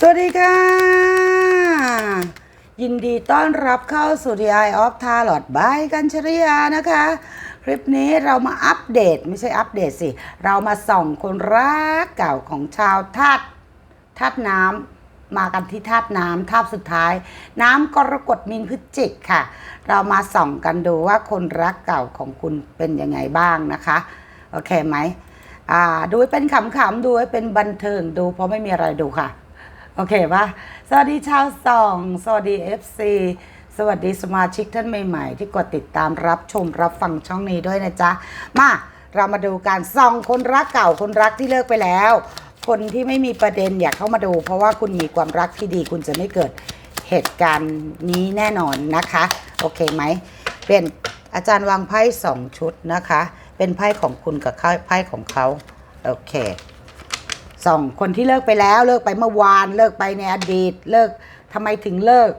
สวัสดีค่ะ ยินดีต้อนรับเข้าสู่ The Eye of Tarot by กัญชริยานะคะ คลิปนี้เรามาอัปเดตไม่ใช่อัปเดตสิ เรามาส่องคนรักเก่าของชาวธาตุธาตุน้ำมากันที่ธาตุน้ำธาตุสุดท้าย น้ำกรกฎมีนพฤศจิกค่ะ เรามาส่องกันดูว่าคนรักเก่าของคุณเป็นยังไงบ้างนะคะ โอเคไหมอ่าดูให้เป็นขำๆดูให้เป็นบันเทิงดูเพราะไม่มีอะไรดูค่ะ โอเคปะสวัสดีชาวสอง สวัสดี FC สวัสดีสมาชิกท่านใหม่ ๆ ที่กดติดตามรับชมรับฟังช่องนี้ด้วยนะจ๊ะ มาเรามาดูการส่องคนรักเก่าคนรักที่เลิกไปแล้ว คนที่ไม่มีประเด็นอยากเข้ามาดู เพราะว่าคุณมีความรักที่ดี คุณจะไม่เกิดเหตุการณ์นี้แน่นอนนะคะ โอเคไหมเป็นอาจารย์วางไพ่สองชุดนะคะ เป็นไพ่ของคุณกับไพ่ของเขา โอเค สองคนที่เลิกไปแล้วเลิกไปเมื่อวานเลิกไปในอดีตเลิกทำไมถึงเลิก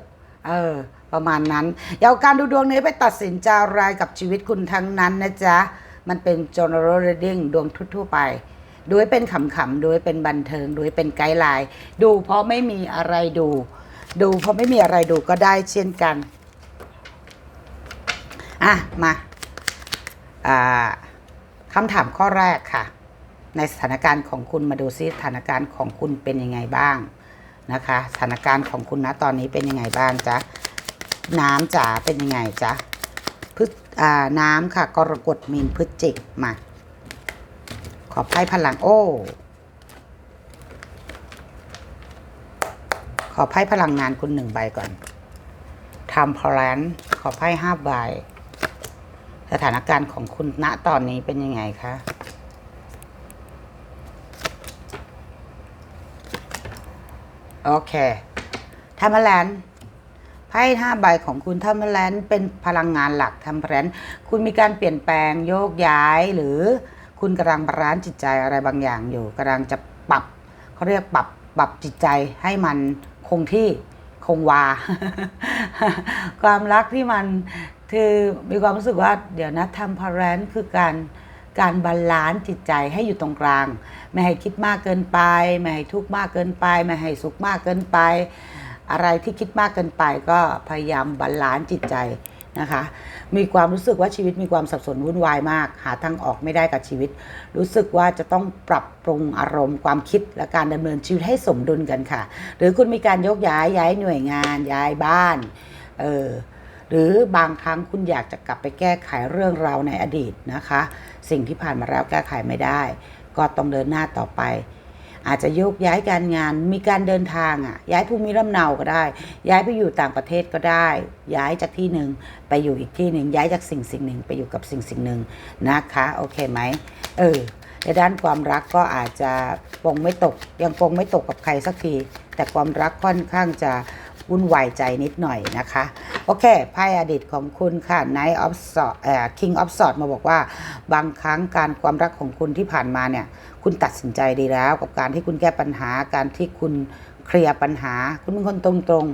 เออ ประมาณนั้นอยาวการดูดวงนี้ไปตัดสินใจอะไรกับชีวิตคุณทั้งนั้นนะจ๊ะ มันเป็น general reading ดวงทั่วๆไปดูให้เป็นขำๆดูให้เป็นบันเทิงดูให้เป็นไกด์ไลน์ดูเพราะไม่มีอะไรดู ดูเพราะไม่มีอะไรดูก็ได้เช่นกัน อะ มา อ่าคำถามข้อแรกค่ะ ในสถานการณ์ของคุณมาดูซิสถานการณ์ของคุณเป็นยังไงบ้างนะคะ สถานการณ์ของคุณนะตอนนี้เป็นยังไงบ้างจ๊ะน้ำจ๋าเป็นยังไงจ๊ะพฤษอ่าน้ำค่ะกรกฎมีนพฤศจิกมาขอไพ่พลังโอ้ขอไพ่พลังงานคุณหนึ่งใบก่อนทำพลนขอไพ่ห้าใบสถานการณ์ของคุณณตอนนี้เป็นยังไงคะ โอเคทัมเบอร์แลนด์ไพ่ห้าใบของคุณทัมเบอร์แลนด์เป็นพลังงานหลักทัมเบอร์แลนด์คุณมีการเปลี่ยนแปลงโยกย้ายหรือคุณกำลังบาลานซ์จิตใจอะไรบางอย่างอยู่กำลังจะปรับเขาเรียกปรับปรับจิตใจให้มันคงที่คงวา ความรักที่มันคือมีความรู้สึกว่าเดี๋ยวนะทัมเบอร์แลนด์คือการ การบาลานซ์จิตใจให้อยู่ตรงกลาง ไม่ให้คิดมากเกินไป ไม่ให้ทุกข์มากเกินไป ไม่ให้สุขมากเกินไป อะไรที่คิดมากเกินไปก็พยายามบาลานซ์จิตใจนะคะ มีความรู้สึกว่าชีวิตมีความสับสนวุ่นวายมาก หาทางออกไม่ได้กับชีวิต รู้สึกว่าจะต้องปรับปรุงอารมณ์ความคิดและการดำเนินชีวิตให้สมดุลกันค่ะ หรือคุณมีการยกย้ายย้ายหน่วยงานย้ายบ้าน เออ หรือบางครั้งคุณอยากจะกลับไปแก้ไขเรื่องราวในอดีตนะคะ สิ่งที่ผ่านมาแล้วแก้ไขไม่ได้ ก็ต้องเดินหน้าต่อไป อาจจะโยกย้ายการงานมีการเดินทางอะย้ายภูมิลำเนาก็ได้ ย้ายไปอยู่ต่างประเทศก็ได้ ย้ายจากที่หนึ่งไปอยู่อีกที่หนึ่งย้ายจากสิ่งสิ่งหนึ่งไปอยู่กับสิ่งสิ่งหนึ่งนะคะโอเคไหมเออในด้านความรักก็อาจจะปงไม่ตกยังปงไม่ตกกับใครสักทีแต่ความรักค่อนข้างจะ วุ่นวายใจนิดหน่อยนะคะ โอเคไพ่อดีตของคุณค่ะ Knight of s w o r d เอ่อ King of s w o r d มาบอกว่าบางครั้งการความรักของคุณที่ผ่านมาเนี่ย คุณตัดสินใจดีแล้ว กับการที่คุณแก้ปัญหาการที่คุณเคลียร์ปัญหา คุณเป็นคนตรงตรง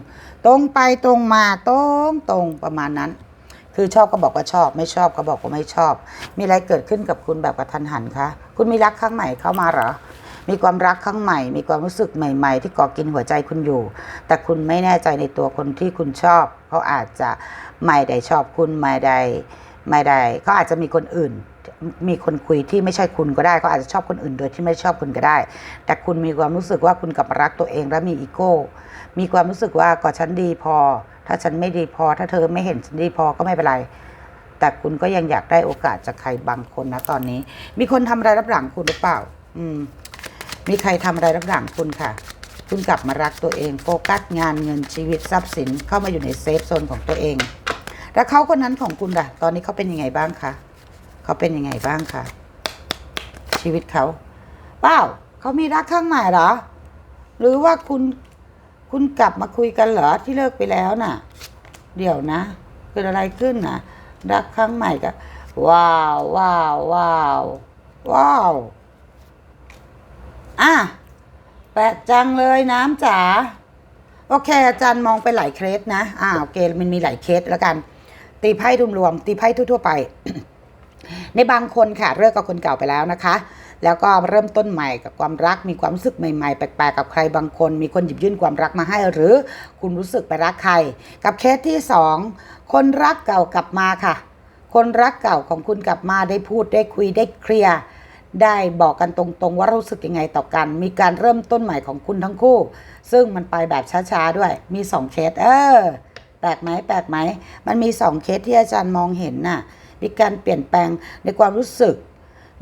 ตรงไปตรงมาตรงตรงประมาณนั้น คือชอบก็บอกว่าชอบ ไม่ชอบก็บอกว่าไม่ชอบ มีอะไรเกิดขึ้นกับคุณแบบกระทันหันคะคุณมีรักครั้งใหม่เข้ามาเหรอ มีความรักครั้งใหม่ มีความรู้สึกใหม่ ๆ ที่ก่อกินหัวใจคุณอยู่ แต่คุณไม่แน่ใจในตัวคนที่คุณชอบเขาอาจจะไม่ได้ชอบคุณไม่ได้ไม่ได้เขาอาจจะมีคนอื่น มีคนคุยที่ไม่ใช่คุณก็ได้เขาอาจจะชอบคนอื่นโดยที่ไม่ชอบคุณก็ได้ แต่คุณมีความรู้สึกว่าคุณกลับรักตัวเองและมีอีโก้ มีความรู้สึกว่าก็ฉันดีพอ ถ้าฉันไม่ดีพอ ถ้าเธอไม่เห็นฉันดีพอก็ไม่เป็นไรแต่คุณก็ยังอยากได้โอกาสจากใครบางคนนะตอนนี้ มีคนทำอะไรรับหลังคุณหรือเปล่า อืม มีใครทำอะไรรับหลังคุณค่ะ คุณกลับมารักตัวเองโฟกัสงานเงินชีวิตทรัพย์สินเข้ามาอยู่ในเซฟโซนของตัวเอง แล้วเขาคนนั้นของคุณล่ะ ตอนนี้เขาเป็นยังไงบ้างคะเขาเป็นยังไงบ้างคะชีวิตเขาเปล่าเขามีรักข้างใหม่เหรอ หรือว่าคุณคุณกลับมาคุยกันเหรอที่เลิกไปแล้วน่ะ เดี๋ยวนะ เกิดอะไรขึ้นน่ะรักครั้งใหม่ก็ว้าวว้าวว้าวว้าว อะแปลกจังเลยน้ำจ๋าโอเค อาจารย์มองไปหลายเคสนะอ่าโอเคมันมีหลายเคสแล้วกัน ตีไพ่รวมๆตีไพ่ทั่วๆไป ในบางคนค่ะเลิกกับคนเก่าไปแล้วนะคะ แล้วก็เริ่มต้นใหม่กับความรักมีความรู้สึกใหม่ๆ แปลกๆกับใครบางคน มีคนหยิบยื่นความรักมาให้ หรือคุณรู้สึกไปรักใคร กับเคสที่สองคนรักเก่ากลับมาค่ะ คนรักเก่าของคุณกลับมาได้พูดได้คุยได้เคลียร์ ได้บอกกันตรงๆ ว่ารู้สึกยังไงต่อกัน มีการเริ่มต้นใหม่ของคุณทั้งคู่ ซึ่งมันไปแบบช้าๆด้วย มีสองเคสเออแปลกไหมแปลกไหมมันมีสองเคสที่อาจารย์มองเห็นน่ะมีการเปลี่ยนแปลงในความรู้สึก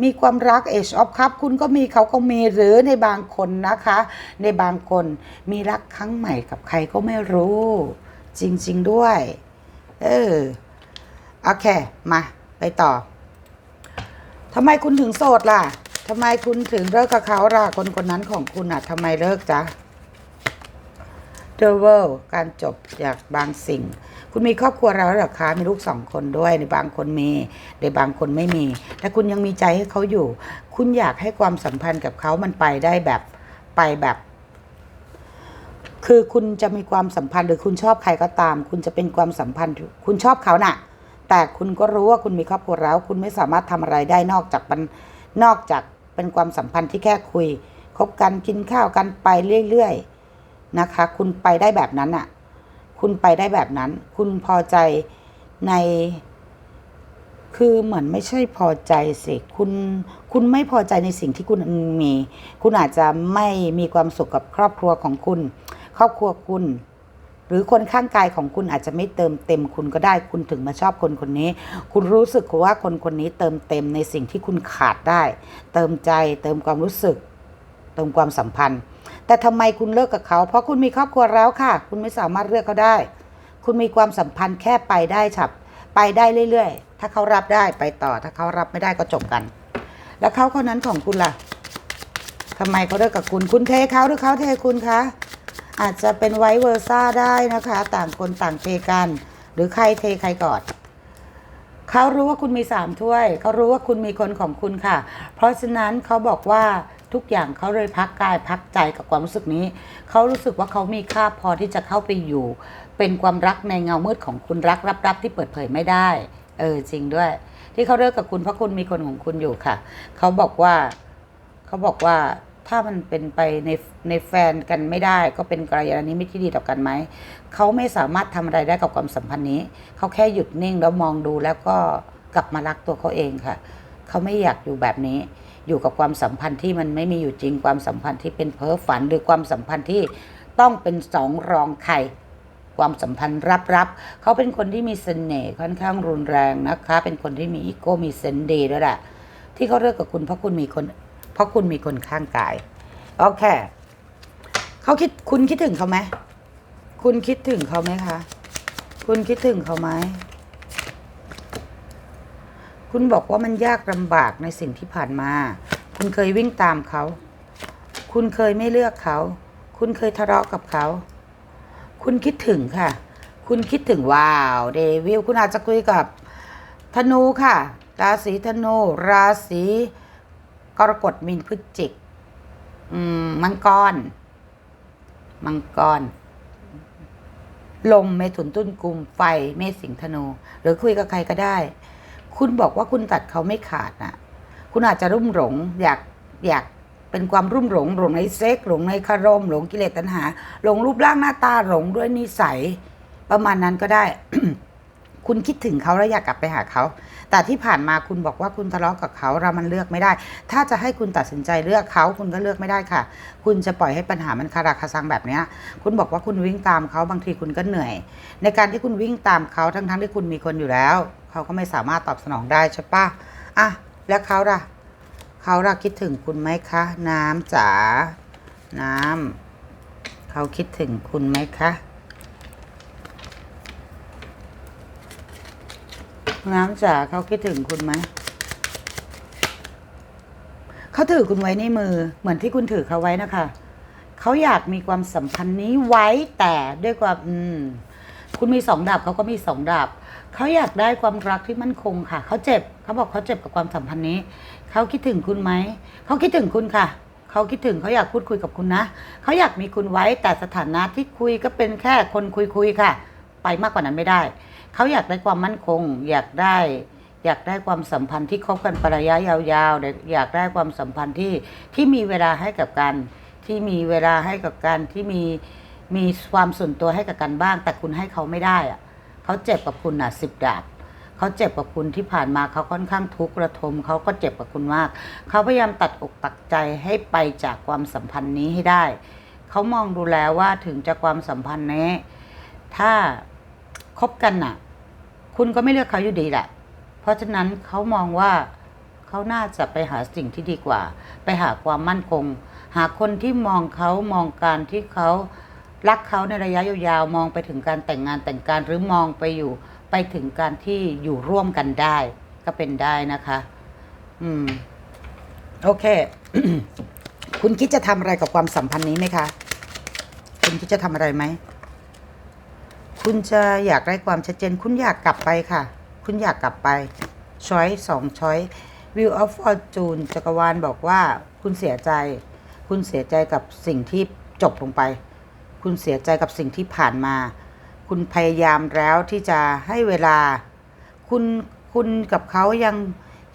มีความรัก Age of Cup คุณก็มีเขาก็มีหรือในบางคนนะคะ ในบางคนมีรักครั้งใหม่กับใครก็ไม่รู้ จริง ๆด้วย เออโอเค มา ไปต่อ ทำไมคุณถึงโสดล่ะทำไมคุณถึงเลิกกับเขาล่ะคนคนนั้นของคุณอะทำไมเลิกจ๊ะ The World การจบจากบางสิ่ง คุณมีครอบครัวแล้วหรอคะมีลูกสองคนด้วยในบางคนมีในบางคนไม่มี แต่คุณยังมีใจให้เขาอยู่ คุณอยากให้ความสัมพันธ์กับเขามันไปได้แบบไปแบบคือคุณจะมีความสัมพันธ์หรือคุณชอบใครก็ตาม คุณจะเป็นความสัมพันธ์ คุณชอบเขาน่ะ แต่คุณก็รู้ว่าคุณมีครอบครัวแล้ว คุณไม่สามารถทำอะไรได้นอกจากมันนอกจากเป็นความสัมพันธ์ที่แค่คุยคบกันกินข้าวกันไปเรื่อยๆนะคะ คุณไปได้แบบนั้นอะ คุณไปได้แบบนั้น คุณพอใจใน คือเหมือนไม่ใช่พอใจสิคุณคุณไม่พอใจในสิ่งที่คุณมี คุณอาจจะไม่มีความสุขกับครอบครัวของคุณ ครอบครัวคุณ หรือคนข้างกายของคุณอาจจะไม่เติมเต็มคุณก็ได้ คุณถึงมาชอบคนคนนี้ คุณรู้สึกว่าคนคนนี้เติมเต็มในสิ่งที่คุณขาดได้ เติมใจ เติมความรู้สึก เติมความสัมพันธ์ แต่ทำไมคุณเลิกกับเขา เพราะคุณมีครอบครัวแล้วค่ะ คุณไม่สามารถเลือกเขาได้ คุณมีความสัมพันธ์แค่ไปได้ฉับ ไปได้เรื่อยๆ ถ้าเขารับได้ไปต่อ ถ้าเขารับไม่ได้ก็จบกัน แล้วเขาคนนั้นของคุณล่ะทำไมเขาเลิกกับคุณ คุณเทเขาหรือเขาเทคุณคะ อาจจะเป็นไวเวอร์ซ่าได้นะคะ ต่างคนต่างเทกัน หรือใครเทใครก่อนเขารู้ว่าคุณมีสามถ้วยเขารู้ว่าคุณมีคนของคุณค่ะ เพราะฉะนั้นเขาบอกว่าทุกอย่างเขาเลยพักกายพักใจกับความรู้สึกนี้ เขารู้สึกว่าเขามีค่าพอที่จะเข้าไปอยู่ เป็นความรักในเงามืดของคุณรักรับๆที่เปิดเผยไม่ได้ เออจริงด้วย ที่เขาเลิกกับคุณเพราะคุณมีคนของคุณอยู่ค่ะ เขาบอกว่า เขาบอกว่า ถ้ามันเป็นไปในในแฟนกันไม่ได้ ก็เป็นกัลยาณมิตรที่ดีต่อกันไหมเขาไม่สามารถทำอะไรได้กับความสัมพันธ์นี้ เขาแค่หยุดนิ่งแล้วมองดูแล้วก็กลับมารักตัวเขาเองค่ะ เขาไม่อยากอยู่แบบนี้ อยู่กับความสัมพันธ์ที่มันไม่มีอยู่จริงความสัมพันธ์ที่เป็นเพ้อฝันหรือความสัมพันธ์ที่ต้องเป็นสองรองใครความสัมพันธ์รับๆเขาเป็นคนที่มีเสน่ห์ค่อนข้างรุนแรงนะคะ เป็นคนที่มีอีโก้มีเซนส์ดีด้วยแหละที่เขาเลิกกับคุณเพราะคุณมีคน เพราะคุณมีคนข้างกาย โอเคเขาคิดคุณคิดถึงเขาไหมคุณคิดถึงเขาไหมคะ คุณคิดถึงเขาไหมคุณบอกว่ามันยากลำบากในสิ่งที่ผ่านมา คุณเคยวิ่งตามเขา คุณเคยไม่เลือกเขา คุณเคยทะเลาะกับเขา คุณคิดถึงค่ะ คุณคิดถึงว้าวเดวิลคุณอาจจะคุยกับธนูค่ะ ราศีธนู ราศี กรกฎมีนพฤศจิกมังกร มังกร ลมเมถุนตุ้นกุมไฟเมษสิงธนู หรือคุยกับใครก็ได้ คุณบอกว่าคุณตัดเขาไม่ขาดน่ะ คุณอาจจะรุ่มหลง อยากอยากเป็นความรุ่มหลงหลงในเซ็กหลงในคารม หลงกิเลสตัณหา หลงรูปร่างหน้าตาหลงด้วยนิสัย ประมาณนั้นก็ได้ คุณคิดถึงเขาแล้วอยากกลับไปหาเขา แต่ที่ผ่านมาคุณบอกว่าคุณทะเลาะกับเขาเรามันเลือกไม่ได้ ถ้าจะให้คุณตัดสินใจเลือกเขาคุณก็เลือกไม่ได้ค่ะ คุณจะปล่อยให้ปัญหามันคาราคาซังแบบนี้คุณบอกว่าคุณวิ่งตามเขาบางทีคุณก็เหนื่อย ในการที่คุณวิ่งตามเขาทั้งๆทที่คุณมีคนอยู่แล้ว เขาก็ไม่สามารถตอบสนองได้ใช่ปะอะแล้วเขาล่ะเขาล่ะคิดถึงคุณไหมคะ น้ำจ๋าน้ำเขาคิดถึงคุณไหมคะ น้ำจ๋าเขาคิดถึงคุณไหมเขาถือคุณไว้ในมือ เหมือนที่คุณถือเขาไว้นะคะ เขาอยากมีความสัมพันธ์นี้ไว้แต่ด้วยความอืมคุณมีสองดาบเขาก็มีสองดาบเขาอยากได้ความรักที่มั่นคงค่ะ เขาเจ็บเขาบอกเขาเจ็บกับความสัมพันธ์นี้ เขาคิดถึงคุณไหม เขาคิดถึงคุณค่ะ เขาคิดถึงเขาอยากพูดคุยกับคุณนะ เขาอยากมีคุณไว้แต่สถานะที่คุยก็เป็นแค่คนคุยคุยๆค่ะ ไปมากกว่านั้นไม่ได้ เขาอยากได้ความมั่นคง อยากได้ อยากได้ความสัมพันธ์ที่คบกันประยะยาวๆอยากได้ความสัมพันธ์ที่ที่มีเวลาให้กับกันที่มีเวลาให้กับกันที่มีมีความส่วนตัวให้กับกันบ้าง แต่คุณให้เขาไม่ได้อะเขาเจ็บกับคุณอะสิบดาบเขาเจ็บกับคุณที่ผ่านมาเขาค่อนข้างทุกข์ระทมเขาก็เจ็บกับคุณมาก เขาพยายามตัดอกตัดใจให้ไปจากความสัมพันธ์นี้ให้ได้ เขามองดูแล้วว่าถึงจะความสัมพันธ์นี้ ถ้า คบกันน่ะ คุณก็ไม่เลือกเขาอยู่ดีแหละ เพราะฉะนั้นเขามองว่าเขาน่าจะไปหาสิ่งที่ดีกว่า ไปหาความมั่นคง หาคนที่มองเขามองการที่เขารักเขาในระยะยาวๆมองไปถึงการแต่งงานแต่งการหรือมองไปอยู่ไปถึงการที่อยู่ร่วมกันได้ ก็เป็นได้นะคะ อืม โอเค คุณคิดจะทำอะไรกับความสัมพันธ์นี้ไหมคะ คุณคิดจะทำอะไรไหม คุณจะอยากได้ความชัดเจน คุณอยากกลับไปค่ะ คุณอยากกลับไปช้อยสองช้อย View of Fortune จักรวาลบอกว่า คุณเสียใจ คุณเสียใจกับสิ่งที่จบลงไป คุณเสียใจกับสิ่งที่ผ่านมา คุณพยายามแล้วที่จะให้เวลา คุณคุณกับเขายัง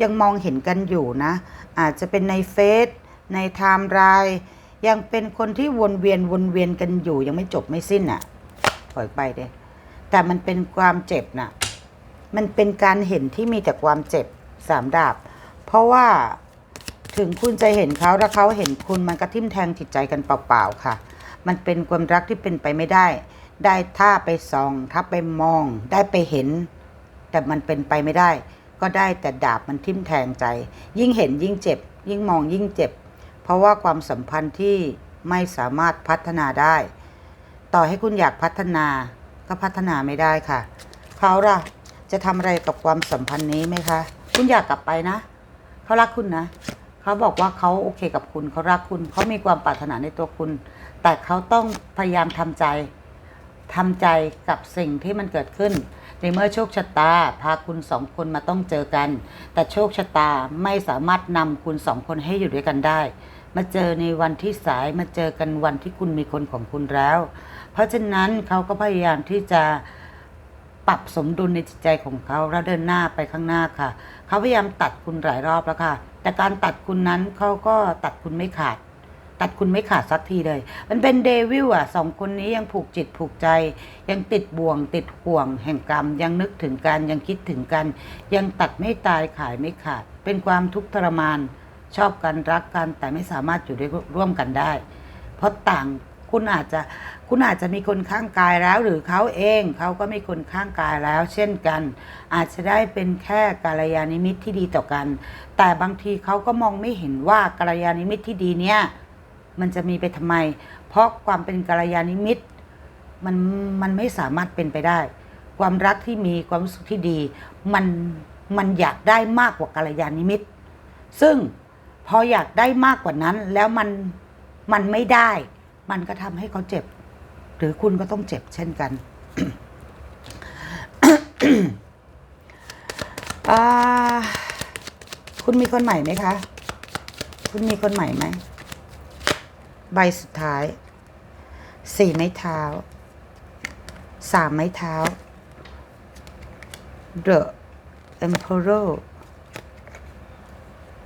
ยังมองเห็นกันอยู่นะ อาจจะเป็นในเฟซในไทม์ไลน์ยังเป็นคนที่วนเวียนวนเวียนกันอยู่ ยังไม่จบไม่สิ้นอะ ล่อยไปเด้แต่มันเป็นความเจ็บน่ะ มันเป็นการเห็นที่มีแต่ความเจ็บสามดาบ เพราะว่าถึงคุณจะเห็นเขาแล้วเขาเห็นคุณมันก็ทิ่มแทงจิตใจกันเปล่าๆค่ะ มันเป็นความรักที่เป็นไปไม่ได้ ได้ถ้าไปส่องถ้าไปมอง ได้ไปเห็น แต่มันเป็นไปไม่ได้ ก็ได้แต่ดาบมันทิ่มแทงใจ ยิ่งเห็นยิ่งเจ็บ ยิ่งมองยิ่งเจ็บ เพราะว่าความสัมพันธ์ที่ไม่สามารถพัฒนาได้ ต่อให้คุณอยากพัฒนาก็พัฒนาไม่ได้ค่ะ เขาล่ะจะทำอะไรกับความสัมพันธ์นี้ไหมคะ คุณอยากกลับไปนะ เขารักคุณนะ เขาบอกว่าเขาโอเคกับคุณ เขารักคุณ เขามีความปรารถนาในตัวคุณ แต่เขาต้องพยายามทำใจทำใจกับสิ่งที่มันเกิดขึ้น ในเมื่อโชคชะตาพาคุณสองคนมาต้องเจอกัน แต่โชคชะตาไม่สามารถนำคุณสองคนให้อยู่ด้วยกันได้ มาเจอในวันที่สายมาเจอกันวันที่คุณมีคนของคุณแล้ว เพราะฉะนั้นเขาก็พยายามที่จะปรับสมดุลในจิตใจของเขาแล้วเดินหน้าไปข้างหน้าค่ะ เขาพยายามตัดคุณหลายรอบแล้วค่ะ แต่การตัดคุณนั้นเขาก็ตัดคุณไม่ขาด ตัดคุณไม่ขาดสักทีเลย มันเป็นเดวิลอะสองคนนี้ยังผูกจิตผูกใจ ยังติดบ่วง ติดห่วง แห่งกรรม ยังนึกถึงกัน ยังคิดถึงกัน ยังตัดไม่ตายขายไม่ขาด เป็นความทุกข์ทรมาน ชอบกันรักกันแต่ไม่สามารถอยู่ด้วยร่วมกันได้ เพราะต่าง คุณอาจจะคุณอาจจะมีคนข้างกายแล้ว หรือเขาเองเขาก็มีคนข้างกายแล้ว เช่นกัน อาจจะได้เป็นแค่กาลยานิมิตที่ดีต่อกัน แต่บางทีเขาก็มองไม่เห็นว่ากาลยานิมิตที่ดีเนี่ยมันจะมีไปทำไม เพราะความเป็นกัลยาณมิตมันมันไม่สามารถเป็นไปได้ ความรักที่มีความรู้สึกที่ดี มันมันอยากได้มากกว่ากัลยาณมิต ซึ่งพออยากได้มากกว่านั้นแล้วมันมันไม่ได้ มันก็ทำให้เขาเจ็บ หรือคุณก็ต้องเจ็บเช่นกันคุณมีคนใหม่ไหมคะ คุณมีคนใหม่ไหม ใบสุดท้าย สี่ไม้เท้า สามไม้เท้า The Emperor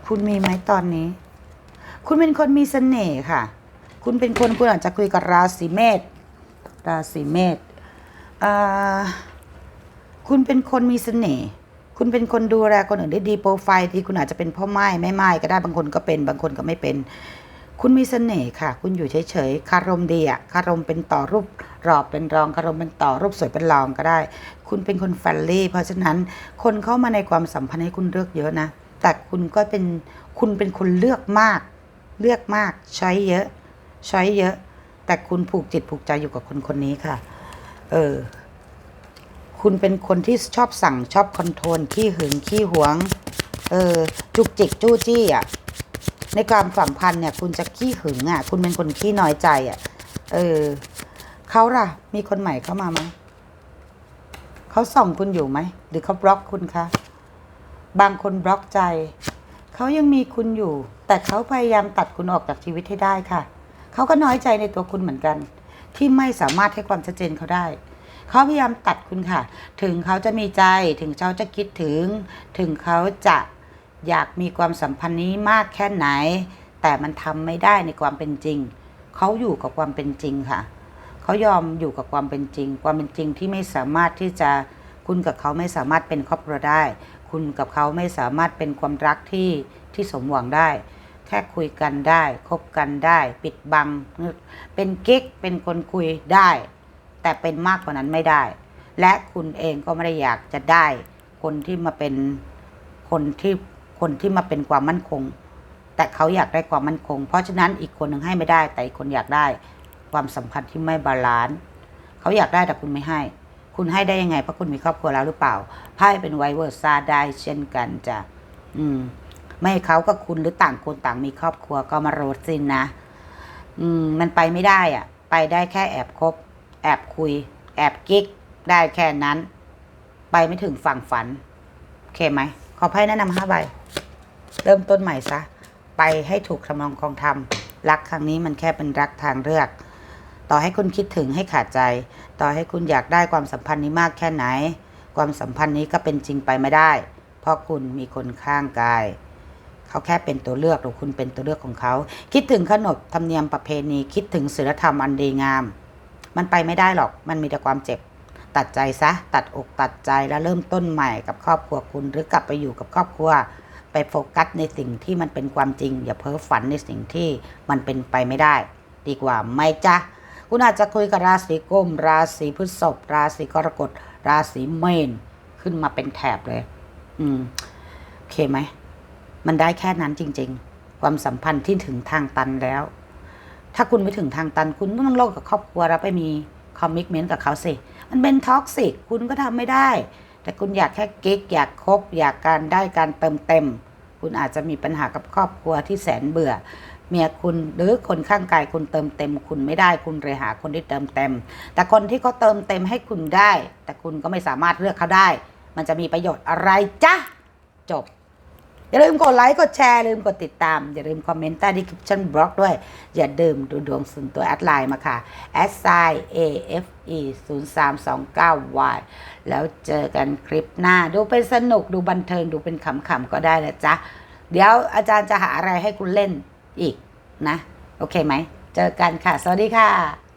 คุณมีไหมตอนนี้ คุณเป็นคนมีเสน่ห์ค่ะ คุณเป็นคนคุณอาจจะคุยกับราศีเมษราศีเมษคุณเป็นคนมีเสน่ห์คุณเป็นคนดูแลคนอื่นได้ดีโปรไฟล์ที่คุณอาจจะเป็นพ่อไม้แม่ไม้ก็ได้บางคนก็เป็น บางคนก็ไม่เป็น คุณมีเสน่ห์ค่ะ คุณอยู่เฉยๆคารมดีอะคารมเป็นต่อรูปรอบเป็นรองคารมเป็นต่อรูปสวยเป็นรองก็ได้ คุณเป็นคนแฟรนลี่ เพราะฉะนั้นคนเข้ามาในความสัมพันธ์ให้คุณเลือกเยอะนะแต่คุณก็เป็นคุณเป็นคนเลือกมาก เลือกมากใช้เยอะ ใช้เยอะ แต่คุณผูกจิตผูกใจอยู่กับคนคนนี้ค่ะ เออ คุณเป็นคนที่ชอบสั่งชอบคอนโทรลขี้หึงขี้หวง เออ จุกจิกจู้จี้อะ ในความสัมพันธ์เนี่ย คุณจะขี้หึงอะ คุณเป็นคนขี้น้อยใจอะ เออเขาล่ะ มีคนใหม่เข้ามาไหมเขาส่องคุณอยู่ไหม หรือเขาบล็อกคุณคะบางคนบล็อกใจ เขายังมีคุณอยู่ แต่เขาพยายามตัดคุณออกจากชีวิตให้ได้ค่ะ เขาก็น้อยใจในตัวคุณเหมือนกัน ที่ไม่สามารถให้ความชัดเจนเขาได้ เขาพยายามตัดคุณค่ะ ถึงเขาจะมีใจถึงเขาจะคิดถึง ถึงเขาจะอยากมีความสัมพันธ์นี้มากแค่ไหน แต่มันทำไม่ได้ในความเป็นจริง เขาอยู่กับความเป็นจริงค่ะ เขายอมอยู่กับความเป็นจริง ความเป็นจริงที่ไม่สามารถที่จะคุณกับเขาไม่สามารถเป็นครอบครัวได้ คุณกับเขาไม่สามารถเป็นความรักที่ที่สมหวังได้ แค่คุยกันได้คบกันได้ ปิดบัง เป็นกิ๊กเป็นคนคุยได้ แต่เป็นมากกว่านั้นไม่ได้ และคุณเองก็ไม่ได้อยากจะได้ คนที่มาเป็นคนที่คนที่มาเป็นความมั่นคง แต่เขาอยากได้ความมั่นคง เพราะฉะนั้นอีกคนหนึ่งให้ไม่ได้ แต่อีกคนอยากได้ความสัมพันธ์ที่ไม่บาลานซ์เขาอยากได้แต่คุณไม่ให้ คุณให้ได้ยังไงเพราะคุณมีครอบครัวแล้วหรือเปล่าไพ่เป็นไวเวอร์ซาได้เช่นกันจ้ะอืม ไม่เขากับคุณหรือต่างคนต่างมีครอบครัวก็มาโรดสินนะ อืม มันไปไม่ได้อะไปได้แค่แอบคบ แอบคุย แอบกิ๊ก ได้แค่นั้น ไปไม่ถึงฝั่งฝันโอเคไหม ขอไพ่แนะนำห้าใบ เริ่มต้นใหม่ซะ ไปให้ถูกทำนองคองทำรักครั้งนี้มันแค่เป็นรักทางเลือก ต่อให้คุณคิดถึงให้ขาดใจ ต่อให้คุณอยากได้ความสัมพันธ์นี้มากแค่ไหน ความสัมพันธ์นี้ก็เป็นจริงไปไม่ได้ เพราะคุณมีคนข้างกาย เขาแค่เป็นตัวเลือกหรือคุณเป็นตัวเลือกของเขา คิดถึงขนบธรรมเนียมประเพณี คิดถึงศีลธรรมอันดีงาม มันไปไม่ได้หรอกมันมีแต่ความเจ็บ ตัดใจซะ ตัดอกตัดใจแล้วเริ่มต้นใหม่กับครอบครัวคุณ หรือกลับไปอยู่กับครอบครัว ไปโฟกัสในสิ่งที่มันเป็นความจริง อย่าเพ้อฝันในสิ่งที่มันเป็นไปไม่ได้ ดีกว่าไหม่จ้ะคุณอาจจะคุยกับราศีกุมราศีพฤษภราศีกรกฎราศีเมษขึ้นมาเป็นแถบเลย อืมโอเคไหม มันได้แค่นั้นจริง ๆ ความสัมพันธ์ที่ถึงทางตันแล้ว ถ้าคุณไม่ถึงทางตัน คุณต้องโลกกับครอบครัวแล้วไปมีคอมมิชเมนต์กับเขาสิ มันเป็นท็อกซิกคุณก็ทำไม่ได้ แต่คุณอยากแค่กิ๊กอยากคบ อยากการได้การเติมเต็ม คุณอาจจะมีปัญหากับครอบครัวที่แสนเบื่อ เมียคุณหรือคนข้างกายคุณเติมเต็ม คุณไม่ได้คุณเลยหาคนที่เติมเต็ม แต่คนที่เขาเติมเต็มให้คุณได้ แต่คุณก็ไม่สามารถเลือกเขาได้ มันจะมีประโยชน์อะไรจ๊ะจบ อย่าลืมกดไลค์กดแชร์ลืมกดติดตาม อย่าลืมคอมเมนต์ใต้ดีคริปชั่นบล็อกด้วย อย่าลืมดูดวงส่วนตัวแอดไลน์มาค่ะ s i a f e 0 3 2 9 y แล้วเจอกันคลิปหน้า ดูเป็นสนุกดูบันเทิงดูเป็นขำๆก็ได้นะจ๊ะเดี๋ยวอาจารย์จะหาอะไรให้คุณเล่นอีกนะ โอเคไหม เจอกันค่ะ สวัสดีค่ะ